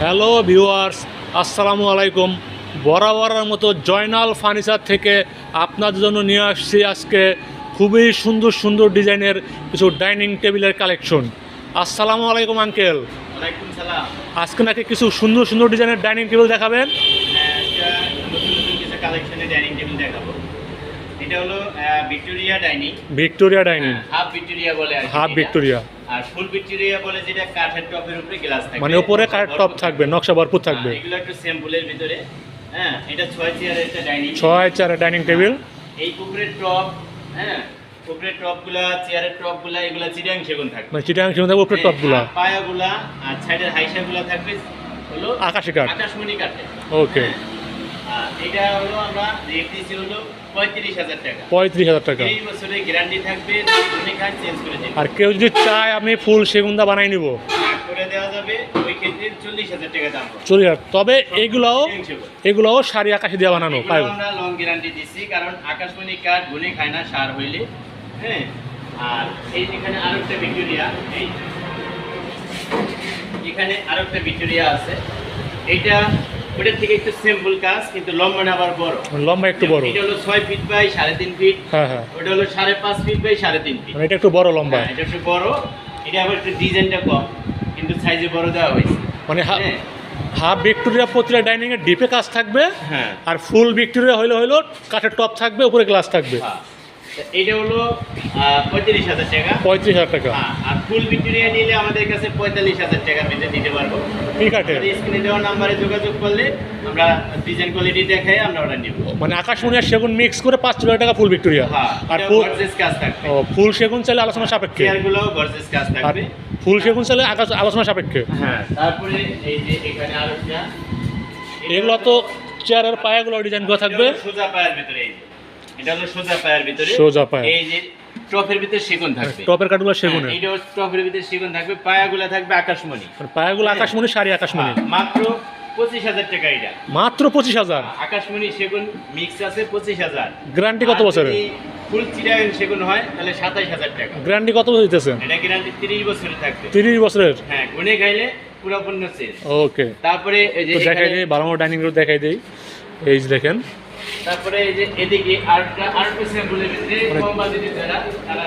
Hello viewers আসসালামু আলাইকুম বরাবরের মতো জয়নাল ফার্নিচার থেকে আপনাদের জন্য নিয়ে আসছি আজকে খুবই সুন্দর সুন্দর ডিজাইনের কিছু ডাইনিং টেবিলের কালেকশন। আসসালামু আলাইকুম আঙ্কেল। আজকে নাকি কিছু সুন্দর সুন্দর ডিজাইনের ডাইনিং টেবিল দেখাবেন? হ্যাঁ, কালেকশনের ডাইনিং টেবিল দেখাবো। এটা হলো Victoria dining. Victoria dining. Half Victoria বলে হাফ ভিক্টোরিয়া। আর ফুল ভিক্টোরিয়া বলে যেটা কাঠের টপের উপরে গ্লাস থাকবে। মানে উপরে কাঠ টপ থাকবে নকশা ভরপুর থাকবে। হ্যাঁ, এগুলো একটু স্যাম্পলের ভিতরে। হ্যাঁ এটা ছয় চেয়ারের একটা ডাইনিং। ছয় চারের ডাইনিং টেবিল। এই পুকুরের টপ হ্যাঁ টপগুলা চেয়ারের টপগুলা এগুলা সেগুন থাকবে। মানে চিটাং থাকবে টপগুলা। হ্যাঁ, পায়াগুলা আর সাইডের হাইসাগুলা থাকবে হলো আকাশি কাঠ। আকাশমণি কাঠে ওকে এটা হলো আমরা রেট দিয়েছি হলো পঁয়ত্রিশ হাজার টাকা। পঁয়ত্রিশ হাজার টাকা। এই বছরে গ্যারান্টি থাকবে চেঞ্জ করে দেবে। আর কেউ যদি চায় আমি ফুল সেগুনদা বানাই নিব। করে দেওয়া যাবে ওই ক্ষেত্রে চল্লিশ হাজার টাকা দাম পড়বে। চলে যাবে তবে এগুলাও। এগুলাও শাড়ি আকাশি দিয়ে বানানো আমরা লং গ্যারান্টি দিচ্ছি কারণ আকাশমণি কাঠ গুনে খায় না সার হইলে। হ্যাঁ? আর এই এখানে আরও একটা ভিক্টোরিয়া এই এখানে আরও একটা ভিক্টোরিয়া আছে। এইটা ওটার থেকে একটু সিম্পল কাজ কিন্তু লম্বা আবার বড়। লম্বা একটু বড়। এটা হলো ছয় ফিট বাই সাড়ে তিন ফিট হ্যাঁ হ্যাঁ। ওটা হলো সাড়ে পাঁচ ফিট বাই সাড়ে তিন ফিট মানে এটা একটু বড় লম্বা। হ্যাঁ, এটা একটু বড়। এটা আবার একটু ডিজাইনটা কম কিন্তু সাইজে বড় দেওয়া হয়েছে। মানে হাফ ভিক্টোরিয়া প্রতিটা ডাইনিং এর ডিপে কাজ থাকবে হ্যাঁ। আর ফুল ভিক্টোরিয়া হইলে হইল কাঠের টপ থাকবে উপরে গ্লাস থাকবে। হ্যাঁ। তা এটা হলো পঁয়ত্রিশ হাজার টাকা। পঁয়ত্রিশ হাজার টাকা। হ্যাঁ, আর ফুল ভিক্টোরিয়া নিলে আমাদের কাছে পঁয়তাল্লিশ হাজার টাকার ভিতরে দিতে পারব। ঠিক আছে। স্ক্রিনে দেওয়া নাম্বারে যোগাযোগ করলে আমরা ডিজাইন কোয়ালিটি দেখাই আমরা ওটা নিব। মানে আকাশমণি আর সেগুন মিক্স করে পাঁচ হাজার টাকা ফুল ভিক্টোরিয়া হ্যাঁ আর ফুল কাজ থাকবে। ফুল সেগুন চাইলে আলোচনা সাপেক্ষে। চেয়ারগুলোও গর্জেস কাজ থাকবে। ফুল সেগুন চাইলে আকাশ- আলোচনা সাপেক্ষে। হ্যাঁ তারপরে এই যে এখানে আরও এগুলো তো চেয়ারের পায়াগুলো ডিজাইন করা থাকবে। সোজা পায়ের ভিতরে এই এটা হলো সোজা পায়ের ভিতরে। সোজা পায়া। এই যে টপের ভিতরে সেগুন থাকবে। টপের কাঠগুলো সেগুনের। হ্যাঁ, এইটা হচ্ছে টপের ভিতরে সেগুন থাকবে। পায়াগুলো থাকবে আকাশমণি। মানে পায়াগুলো আকাশমণি আকাশমণি হ্যাঁ, মাত্র পঁচিশ হাজার টাকা এটা। মাত্র পঁচিশ হাজার? আকাশমণি সেগুন মিক্স আছে পঁচিশ হাজার। গ্যারান্টি কত বছরের? ফুল সেগুন হয় তাহলে হাজার টাকা। গ্যারান্টি কত বছর দিতেছেন এটা গ্যারান্টি তিরিশ বছরে থাকবে। তিরিশ বছরের? হ্যাঁ গুনে খাইলে পুরোপূর্ণ শেষ। ওকে তারপরে দেখাই দিই বারো ডাইনিং রুম দেখাই দিই। এই দেখেন তারপরে এই যে এদিকে আরেকটা আরেকটা স্যাম্পলের ভিতরে মানে- মোমবাতিতে যারা তারা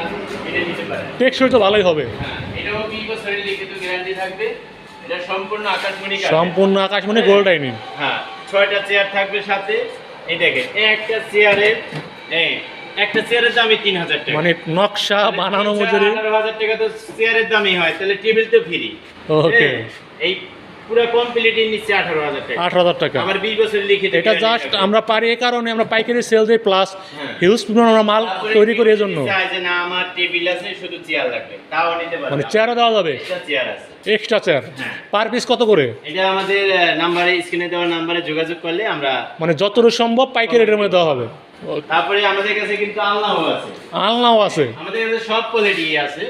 এটা নিতে পারে। টেকসই তো ভালোই হবে। হ্যাঁ এটাও বিশ বছরের লিখিত গ্যারান্টি থাকবে? এটা সম্পূর্ণ আকাশমণি। সম্পূর্ণ আকাশমণি গোল্ড ডাইনিং হ্যাঁ ছয়টা চেয়ার থাকবে সাথে। এই দেখেন একটা চেয়ারের এই একটা চেয়ারের দামই তিন হাজার টাকা। মানে নকশা বানানো মজুরি। হাজার টাকা তো চেয়ারের দামই হয় তাহলে টেবিল তো ফ্রি ওকে এই পুরো টাকা। আবার বছর লিখিত এটা জাস্ট আমরা পারি এই কারণে আমরা পাইকারি সেল দিই প্লাস। হিউজ পরিমাণ আমরা মাল তৈরি করি কেউ এই জন্য যদি চায় যে না আমার টেবিল আছে শুধু চেয়ার লাগবে। তাও নিতে পারবে মানে চেয়ারও দেওয়া যাবে? চেয়ার আছে। Extra chair. পার পিস কত করে? এটা আমাদের নাম্বারে স্ক্রিনে দেওয়া নাম্বারে যোগাযোগ করলে আমরা মানে যতটুকু সম্ভব পাইকারি রেটের মধ্যে দেওয়া হবে। তারপরে আমাদের কাছে কিন্তু আলনাও আছে। আলনাও আছে। আমাদের কাছে সব কোয়ালিটি আছে।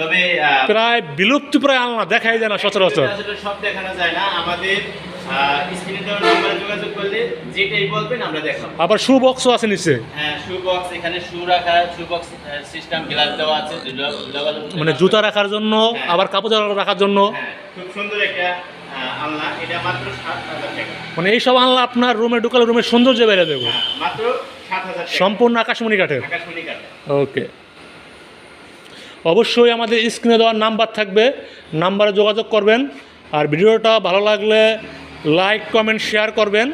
তবে প্রায় বিলুপ্তি প্রায় আলনা দেখাই যায় না সচরাচর। সব দেখানো যায় না। আমাদের আবার শু বক্সও আছে নিচে। হ্যাঁ মানে জুতা রাখার জন্য হ্যাঁ। আবার কাপড় রাখার জন্য। হ্যাঁ খুব সুন্দর একটা আলনা। এটা মাত্র সাত হাজার টাকা। মানে এইসব আনলা আপনার রুমে ঢুকালে রুমের সৌন্দর্য বেড়ে দেবো। মাত্র সম্পূর্ণ আকাশমণি আকাশমণি কাঠের। ওকে অবশ্যই আমাদের স্ক্রিনে দেওয়ার নাম্বার থাকবে, নাম্বারে যোগাযোগ করবেন। আর ভিডিওটা ভালো লাগলে লাইক কমেন্ট শেয়ার করবেন।